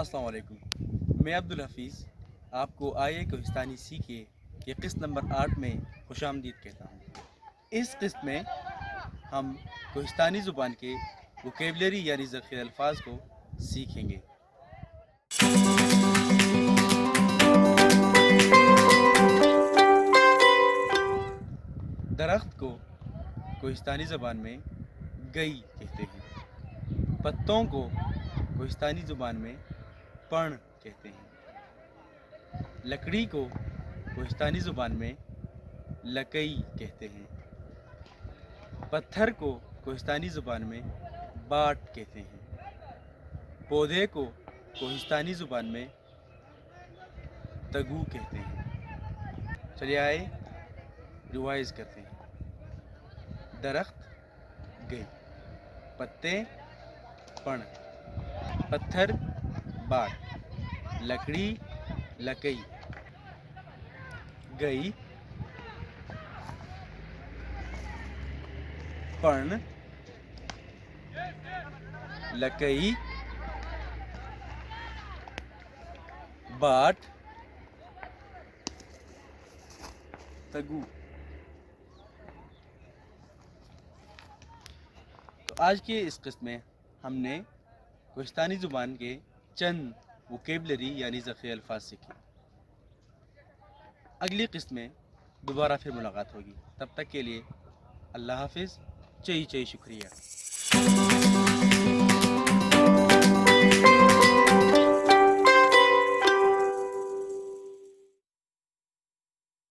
अस्सलाम वालेकुम। मैं अब्दुल हफीज़ आपको आए कोहिस्तानी सीखे के किस्त नंबर आठ में खुश आमदीद कहता हूँ। इस किस्त में हम कोहिस्तानी ज़ुबान के वोकेबलरी यानी ज़ख़ीर अल्फाज को सीखेंगे। दरख्त को कोहिस्तानी ज़बान में गई कहते हैं। पत्तों को कोहिस्तानी ज़ुबान में पण कहते हैं। लकड़ी को कोहिस्तानी ज़ुबान में लकई कहते हैं। पत्थर को कोहिस्तानी ज़ुबान में बाट कहते हैं। पौधे को कोहिस्तानी ज़ुबान में तगू कहते हैं। चलिए आए, रिवाइज करते हैं। दरख्त, गई। पत्ते पण पत्थर, बाट। लकड़ी लकई। गई। पण लकई। बाट। तगू। तो आज के इस किस्त में हमने कोहिस्तानी ज़ुबान के चंद वोकेबलरी यानी ज़ख़ी अल्फाज सीखे अगली किस्त में दोबारा फिर मुलाकात होगी। तब तक के लिए अल्लाह हाफिज़। चई चई शुक्रिया।